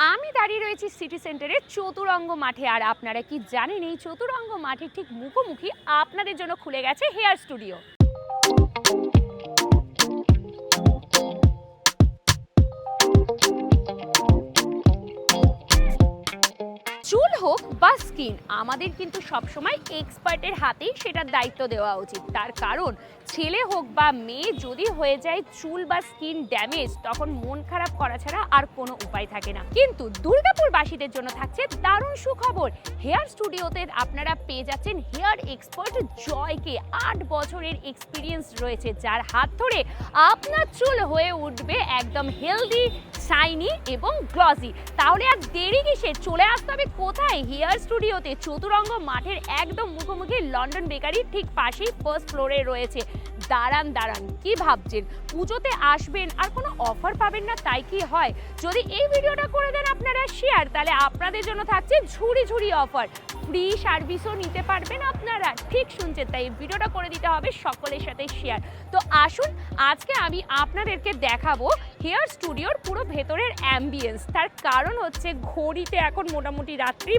আমি দাঁড়িয়ে রয়েছি সিটি সেন্টারের চতুরঙ্গ মাঠে, আর আপনারা কি জানেন এই চতুরঙ্গ মাঠের ঠিক মুখোমুখি আপনাদের জন্য খুলে গেছে হেয়ার স্টুডিও। হোক বা স্কিন, আমাদের কিন্তু সবসময় এক্সপার্টের হাতেই সেটার দায়িত্ব দেওয়া উচিত। তার কারণ, ছেলে হোক বা মেয়ে, যদি হয়ে যায় চুল বা স্কিন ড্যামেজ, তখন মন খারাপ করা ছাড়া আর কোনো উপায় থাকে না। কিন্তু দুর্গাপুরবাসীদের জন্য থাকছে দারুণ সুখবর। হেয়ার স্টুডিওতে আপনারা পেয়ে যাচ্ছেন হেয়ার এক্সপার্ট জয়কে। আট বছরের এক্সপিরিয়েন্স রয়েছে, যার হাত ধরে আপনার চুল হয়ে উঠবে একদম হেলদি, শাইনি এবং গ্লসি। তাহলে আর দেরি কিসের? চলে আসতে হবে কোথায়? হেয়ার স্টুডিওতে চতুরঙ্গ মাঠের একদম মুখোমুখি লন্ডন বেকারির ঠিক পাশেই ফার্স্ট ফ্লোরে রয়েছে। দাঁড়ান দাঁড়ান, কি ভাবছেন? পুজোতে আসবেন আর কোনো অফার পাবেন না, তাই কি হয়? যদি এই ভিডিওটা করে দেন আপনারা শেয়ার তাহলে আপনাদের জন্য থাকছে ঝুড়ি ঝুড়ি অফার ফ্রি সার্ভিসও নিতে পারবেন আপনারা। ঠিক শুনছেন, তাই ভিডিওটা করে দিতে হবে সকলের সাথে শেয়ার তো আসুন, আজকে আমি আপনাদেরকে দেখাবো হেয়ার স্টুডিওর পুরো ভেতরের অ্যাম্বিয়েন্স তার কারণ হচ্ছে ঘড়িতে এখন মোটামুটি রাত্রি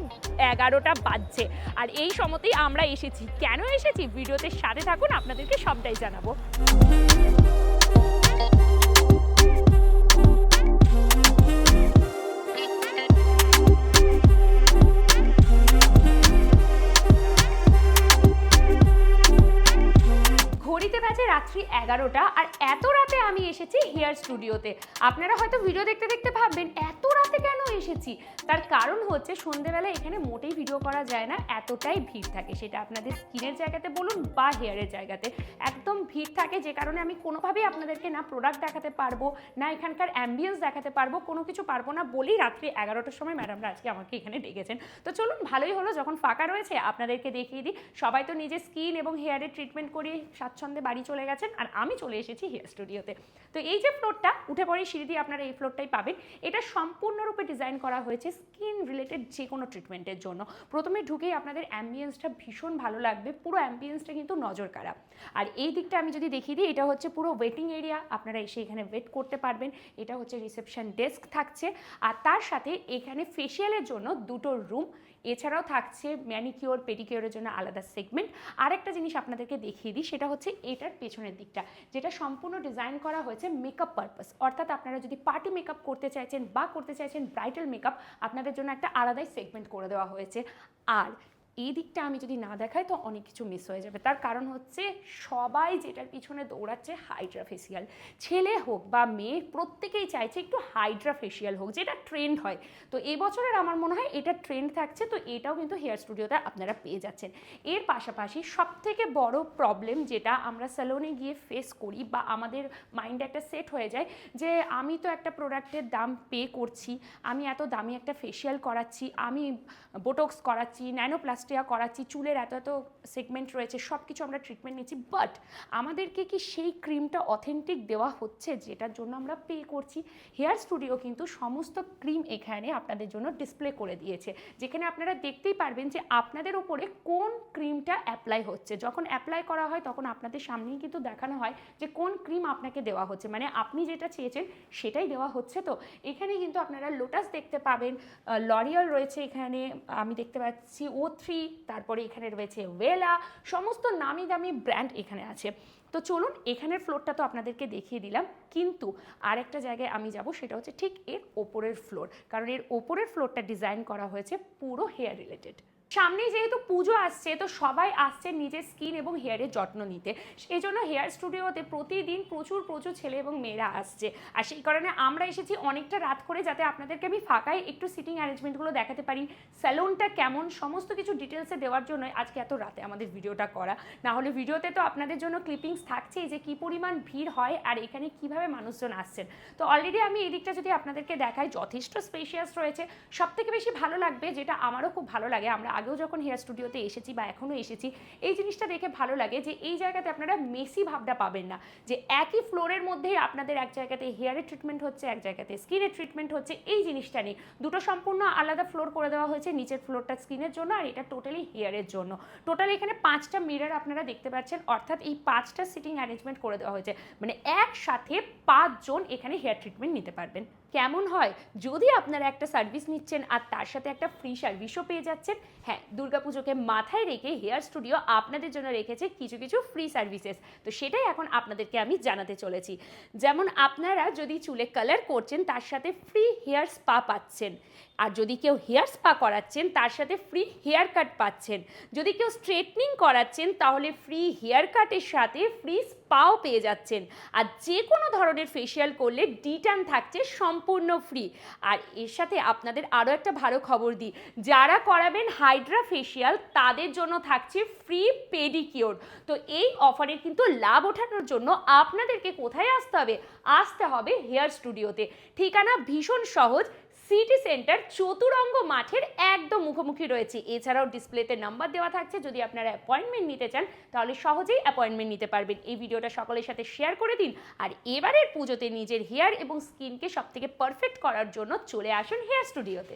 এগারোটা বাজছে। আর এই সময়তেই আমরা এসেছি। কেন এসেছি? ভিডিওতে সাথে থাকুন, আপনাদেরকে সবটাই জানাব। এগারোটা, আর এত রাতে আমি এসেছি হেয়ার স্টুডিওতে। আপনারা হয়তো ভিডিও দেখতে দেখতে ভাববেন, এত কেন এসেছি? তার কারণ হচ্ছে সন্ধেবেলা এখানে মোটেই ভিডিও করা যায় না, এতটাই ভিড় থাকে। সেটা আপনাদের স্কিনের জায়গাতে বলুন বা হেয়ারের জায়গাতে। একদম ভিড় থাকে যে কারণে আমি কোনোভাবেই আপনাদেরকে না প্রোডাক্ট দেখাতে পারব, না এখানকার অ্যাম্বিয়েন্স দেখাতে পারব, কোনো কিছু পারব না বলেই রাত্রি এগারোটার সময় ম্যাডামরা আজকে আমাকে এখানে ডেকেছেন। তো চলুন, ভালোই হলো যখন ফাঁকা রয়েছে, আপনাদেরকে দেখিয়ে দিই। সবাই তো নিজের স্কিন এবং হেয়ারের ট্রিটমেন্ট করিয়ে স্বাচ্ছন্দ্যে বাড়ি চলে গেছেন, আর আমি চলে এসেছি হেয়ার স্টুডিওতে তো। এই যে ফ্লোরটা উঠে পড়ে সিঁড়ি দিয়ে আপনারা এই ফ্লোরটাই পাবেন। এটা সম্পূর্ণরূপে ডিজাইন করা হয়েছে স্কিন রিলেটেড যে কোনো ট্রিটমেন্টের জন্য। প্রথমে ঢুকেই আপনাদের অ্যাম্বিয়েন্সটা ভীষণ ভালো লাগবে, পুরো অ্যাম্বিয়েন্সটা কিন্তু নজর কাড়া আর এই দিকটা আমি যদি দেখিয়ে দিই, এটা হচ্ছে পুরো ওয়েটিং এরিয়া আপনারা এসে এখানে ওয়েট করতে পারবেন। এটা হচ্ছে রিসেপশন ডেস্ক থাকছে। আর তার সাথে এখানে ফেসিয়ালের জন্য দুটো রুম এছাড়াও থাকছে ম্যানিকিওর, পেডিকিওরের জন্য আলাদা সেগমেন্ট। আরেকটা জিনিস আপনাদেরকে দেখিয়ে দিই, সেটা হচ্ছে এটার পেছনের দিকটা, যেটা সম্পূর্ণ ডিজাইন করা হয়েছে মেকআপ পারপাস অর্থাৎ আপনারা যদি পার্টি মেকআপ করতে চাইছেন বা করতে চাইছেন ব্রাইডাল মেকআপ আপনাদের জন্য একটা আলাদাই সেগমেন্ট করে দেওয়া হয়েছে। আর এই দিকটা আমি যদি না দেখাই, তো অনেক কিছু মিস হয়ে যাবে। তার কারণ হচ্ছে সবাই যেটার পিছনে দৌড়াচ্ছে হাইড্রা ফেসিয়াল ছেলে হোক বা মেয়ে, প্রত্যেকেই চাইছে একটু হাইড্রা ফেসিয়াল হোক, যেটা ট্রেন্ড হয়। তো এবছরের আমার মনে হয় এটা ট্রেন্ড থাকছে, তো এটাও কিন্তু হেয়ার স্টুডিওতে আপনারা পেয়ে যাচ্ছেন। এর পাশাপাশি সব থেকে বড় প্রবলেম যেটা আমরা স্যালনে গিয়ে ফেস করি বা আমাদের মাইন্ডে একটা সেট হয়ে যায়, যে আমি তো একটা প্রোডাক্টের দাম পে করছি, আমি এত দামি একটা ফেসিয়াল করাচ্ছি, আমি বোটক্স করাচ্ছি ন্যানোপ্লাস্টিয়া করাচ্ছি চুলের এত এত সেগমেন্ট রয়েছে সব কিছু আমরা ট্রিটমেন্ট নিচ্ছি। বাট আমাদেরকে কি সেই ক্রিমটা অথেন্টিক দেওয়া হচ্ছে যেটার জন্য আমরা পে করছি? হেয়ার স্টুডিও কিন্তু সমস্ত ক্রিম এখানে আপনাদের জন্য ডিসপ্লে করে দিয়েছে। যেখানে আপনারা দেখতেই পারবেন যে আপনাদের ওপরে কোন ক্রিমটা অ্যাপ্লাই হচ্ছে। যখন অ্যাপ্লাই করা হয়, তখন আপনাদের সামনেই কিন্তু দেখানো হয় যে কোন ক্রিম আপনাকে দেওয়া হচ্ছে। মানে আপনি যেটা চেয়েছেন, সেটাই দেওয়া হচ্ছে তো। এখানে কিন্তু আপনারা লোটাস দেখতে পাবেন লরিয়াল রয়েছে এখানে, আমি দেখতে পাচ্ছি ও থ্রি তারপরে এখানে রয়েছে ওয়েলা সমস্ত নামি দামি ব্র্যান্ড এখানে আছে। তো চলুন, এখানের ফ্লোরটা তো আপনাদেরকে দেখিয়ে দিলাম। কিন্তু আরেকটা জায়গায় আমি যাব, সেটা হচ্ছে ঠিক এর ওপরের ফ্লোর কারণ এর ওপরের ফ্লোরটা ডিজাইন করা হয়েছে পুরো হেয়ার রিলেটেড সামনেই যেহেতু পুজো আসছে, তো সবাই আসছে নিজের স্কিন এবং হেয়ারের যত্ন নিতে। সেই জন্য হেয়ার স্টুডিওতে প্রতিদিন প্রচুর প্রচুর ছেলে এবং মেয়েরা আসছে। আর সেই কারণে আমরা এসেছি অনেকটা রাত করে যাতে আপনাদেরকে আমি ফাঁকায় একটু সিটিং অ্যারেঞ্জমেন্টগুলো দেখাতে পারি। স্যালুনটা কেমন, সমস্ত কিছু ডিটেলসে দেওয়ার জন্য আজকে এত রাতে আমাদের ভিডিওটা করা। না হলে ভিডিওতে তো আপনাদের জন্য ক্লিপিংস থাকছেই যে কী পরিমাণ ভিড় হয় আর এখানে কীভাবে মানুষজন আসছেন। তো অলরেডি আমি এই দিকটা যদি আপনাদেরকে দেখাই, যথেষ্ট স্পেশিয়াস রয়েছে। সব থেকে বেশি ভালো লাগবে, যেটা আমারও খুব ভালো লাগে, আমরা আগেও যখন হেয়ার স্টুডিওতে এসেছি বা এখনও এসেছি, এই জিনিসটা দেখে ভালো লাগে যে এই জায়গাতে আপনারা মেসি ভাবটা পাবেন না। যে একই ফ্লোরের মধ্যেই আপনাদের এক জায়গাতে হেয়ারের ট্রিটমেন্ট হচ্ছে, এক জায়গাতে স্কিনের ট্রিটমেন্ট হচ্ছে, এই জিনিসটা নেই দুটো সম্পূর্ণ আলাদা ফ্লোর করে দেওয়া হয়েছে, নিচের ফ্লোরটা স্কিনের জন্য আর এটা টোটালি হেয়ারের জন্য। টোটালি এখানে পাঁচটা মিরর আপনারা দেখতে পাচ্ছেন, অর্থাৎ এই পাঁচটা সিটিং অ্যারেঞ্জমেন্ট করে দেওয়া হয়েছে। মানে একসাথে পাঁচজন এখানে হেয়ার ট্রিটমেন্ট নিতে পারবেন। কেমন হয়? যদি আপনারা একটা সার্ভিস নিচ্ছেন আর তার সাথে একটা ফ্রি সার্ভিসও পেয়ে যাচ্ছেন হ্যাঁ দুর্গাপুজোকে মাথায় রেখে হেয়ার স্টুডিও আপনাদের জন্য রেখেছে কিছু কিছু ফ্রি সার্ভিসেস তো সেটাই এখন আপনাদেরকে আমি জানাতে চলেছি। যেমন আপনারা যদি চুলে কালার করছেন, তার সাথে ফ্রি হেয়ার স্পা পাচ্ছেন। আর যদি কেউ হেয়ার স্পা করাচ্ছেন, তার সাথে ফ্রি হেয়ার কাট পাচ্ছেন। যদি কেউ স্ট্রেটনিং করাচ্ছেন, তাহলে ফ্রি হেয়ার কাটের সাথে ফ্রি স্পাও পেয়ে যাচ্ছেন। আর যে কোনো ধরনের ফেসিয়াল করলে ডিটান থাকছে সম্পূর্ণ ফ্রি আর এর সাথে আপনাদের আরও একটা ভালো খবর দিই। যারা করাবেন হাইড্রা ফেশিয়াল তাদের জন্য থাকছে ফ্রি পেডিকিওর তো এই অফারের কিন্তু লাভ ওঠানোর জন্য আপনাদেরকে কোথায় আসতে হবে? আসতে হবে হেয়ার স্টুডিওতে ঠিকানা ভীষণ সহজ সিটি সেন্টার চতুরঙ্গ মাঠের একদম মুখোমুখি রয়েছে। এছাড়াও ডিসপ্লেতে নাম্বার দেওয়া থাকছে। যদি আপনারা অ্যাপয়েন্টমেন্ট নিতে চান, তাহলে সহজেই অ্যাপয়েন্টমেন্ট নিতে পারবেন। এই ভিডিওটা সকলের সাথে শেয়ার করে দিন। আর এবারের পুজোতে নিজের হেয়ার এবং স্কিনকে সবথেকে পারফেক্ট করার জন্য চলে আসুন হেয়ার স্টুডিওতে